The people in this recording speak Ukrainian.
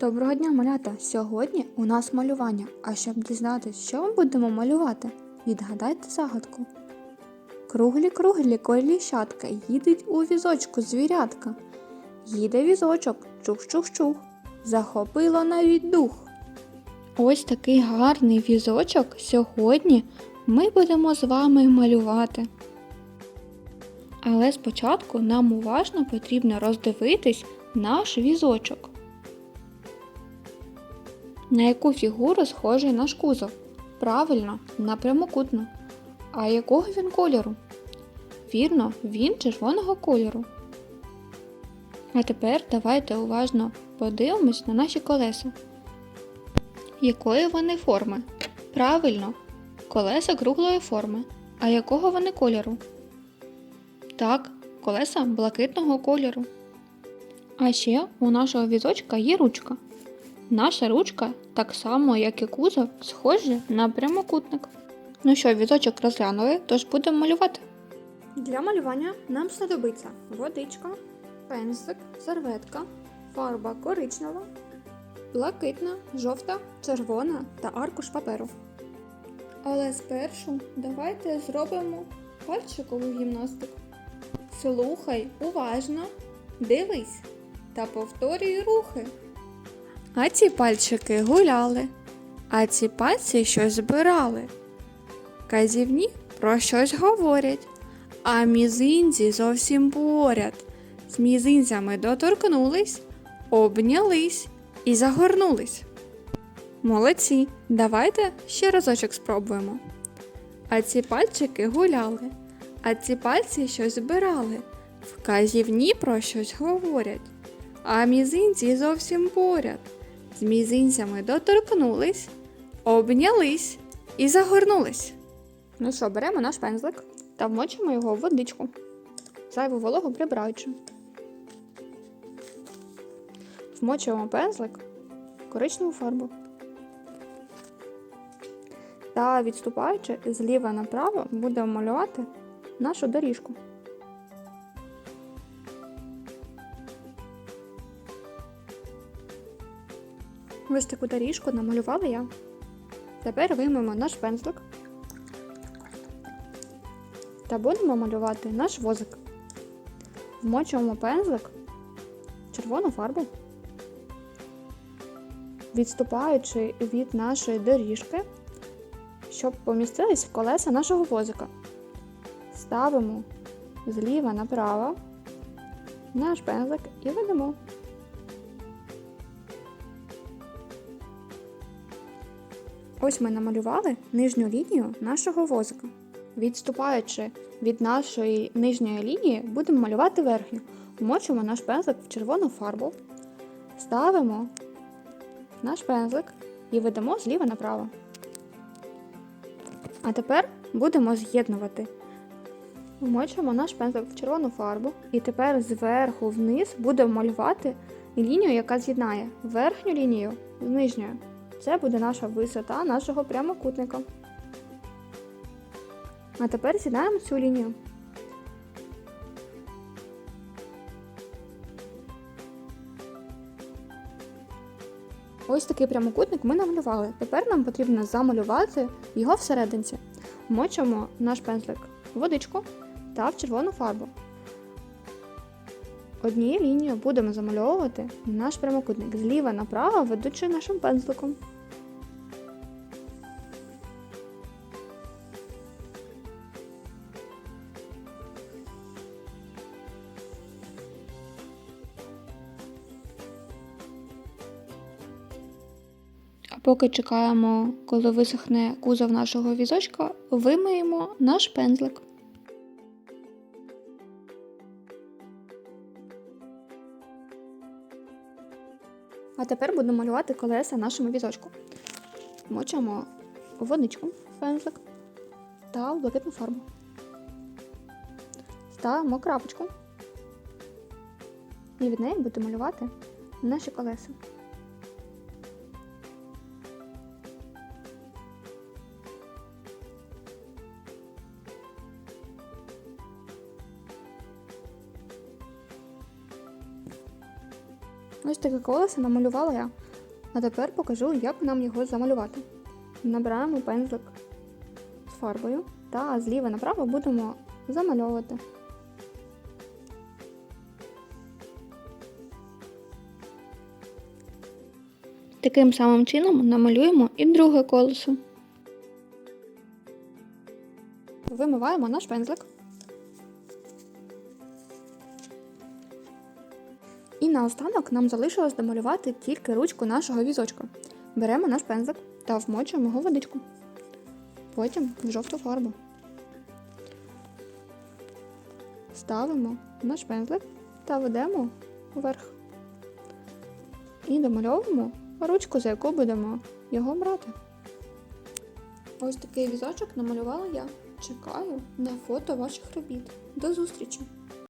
Доброго дня, малята! Сьогодні у нас малювання. А щоб дізнатися, що ми будемо малювати, відгадайте загадку. Круглі круглі коліщатка їдуть у візочку звірятка. Їде візочок, чух-чух-чух, захопило навіть дух. Ось такий гарний візочок сьогодні ми будемо з вами малювати. Але спочатку нам уважно потрібно роздивитись наш візочок. На яку фігуру схожий наш кузов? Правильно, на прямокутну. А якого він кольору? Вірно, він червоного кольору. А тепер давайте уважно подивимось на наші колеса. Якої вони форми? Правильно, колеса круглої форми. А якого вони кольору? Так, колеса блакитного кольору. А ще у нашого візочка є ручка. Наша ручка, так само як і кузов, схожі на прямокутник. Ну що, візочок розглянули, тож будемо малювати. Для малювання нам знадобиться водичка, пензлик, серветка, фарба коричнева, блакитна, жовта, червона та аркуш паперу. Але спершу давайте зробимо пальчикову гімнастику. Слухай уважно, дивись та повторюй рухи. А ці пальчики гуляли, а ці пальці щось збирали. Казівні про щось говорять, а мізинці зовсім поряд. З мізинцями доторкнулись, обнялись і загорнулись. Молодці, давайте ще разочок спробуємо. А ці пальчики гуляли, а ці пальці щось збирали. Вказівні про щось говорять, а мізинці зовсім поряд. З мізинцями доторкнулись, обнялись і загорнулись. Ну що, беремо наш пензлик та вмочимо його в водичку, зайву вологу прибираючи. Вмочуємо пензлик в коричневу фарбу. Та відступаючи зліва направо, будемо малювати нашу доріжку. Ось таку доріжку намалювала я. Тепер виймемо наш пензлик та будемо малювати наш возик. Вмочуємо пензлик в червону фарбу, відступаючи від нашої доріжки, щоб помістились в колеса нашого возика. Ставимо зліва направо наш пензлик і ведемо. Ось ми намалювали нижню лінію нашого возика. Відступаючи від нашої нижньої лінії, будемо малювати верхню. Вмочимо наш пензлик в червону фарбу, ставимо наш пензлик і ведемо зліва направо. А тепер будемо з'єднувати. Вмочимо наш пензлик в червону фарбу і тепер зверху вниз будемо малювати лінію, яка з'єднає верхню лінію з нижньою. Це буде наша висота нашого прямокутника. А тепер з'єднаємо цю лінію. Ось такий прямокутник ми намалювали. Тепер нам потрібно замалювати його всерединці. Вмочимо наш пензлик в водичку та в червону фарбу. Однією лінією будемо замальовувати наш прямокутник зліва направо, ведучи нашим пензликом. Поки чекаємо, коли висохне кузов нашого візочка, вимиємо наш пензлик. А тепер будемо малювати колеса нашому візочку. Мочимо водичку пензлик та в блакитну фарбу. Ставимо крапочку. І від неї будемо малювати наші колеса. Ось таке колесо намалювала я. А тепер покажу, як нам його замалювати. Набираємо пензлик з фарбою та зліва направо будемо замальовувати. Таким самим чином намалюємо і друге колесо. Вимиваємо наш пензлик. І наостанок нам залишилось домалювати тільки ручку нашого візочка. Беремо наш пензлик та вмочуємо його водичку. Потім в жовту фарбу. Ставимо наш пензлик та ведемо вверх. І домальовуємо ручку, за яку будемо його брати. Ось такий візочок намалювала я. Чекаю на фото ваших робіт. До зустрічі!